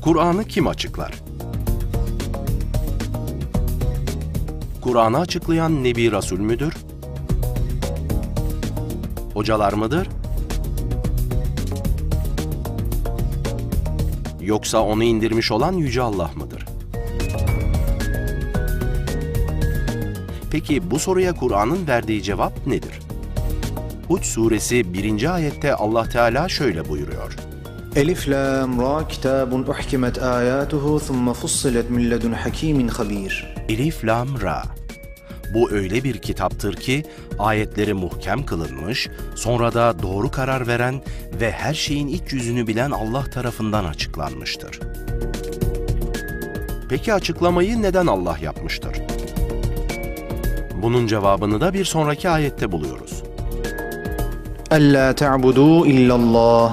Kur'an'ı kim açıklar? Kur'an'ı açıklayan Nebi Rasul müdür? Hocalar mıdır? Yoksa onu indirmiş olan Yüce Allah mıdır? Peki bu soruya Kur'an'ın verdiği cevap nedir? Hud suresi 1. ayette Allah Teala şöyle buyuruyor. ألف لام را كتاب أحكمت آياته ثم فصلت من لدن حكيم خبير Elif Lam Ra. Bu öyle bir kitaptır ki ayetleri muhkem kılınmış, sonra da doğru karar veren ve her şeyin iç yüzünü bilen Allah tarafından açıklanmıştır. Peki açıklamayı neden Allah yapmıştır? Bunun cevabını da bir sonraki ayette buluyoruz. ألا تعبدوا إلا الله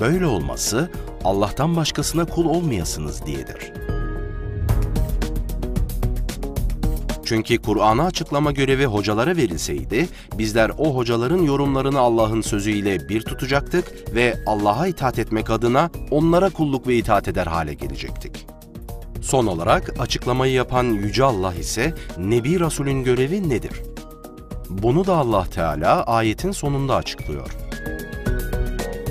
Böyle olması Allah'tan başkasına kul olmayasınız diyedir. Çünkü Kur'an'ı açıklama görevi hocalara verilseydi, bizler o hocaların yorumlarını Allah'ın sözüyle bir tutacaktık ve Allah'a itaat etmek adına onlara kulluk ve itaat eder hale gelecektik. Son olarak açıklamayı yapan Yüce Allah ise Nebi Rasul'ün görevi nedir? Bunu da Allah Teala ayetin sonunda açıklıyor.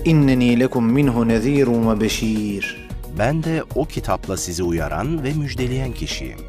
İnneni lekum minhu nezirun ve beşir. Ben de o kitapla sizi uyaran ve müjdeleyen kişiyim.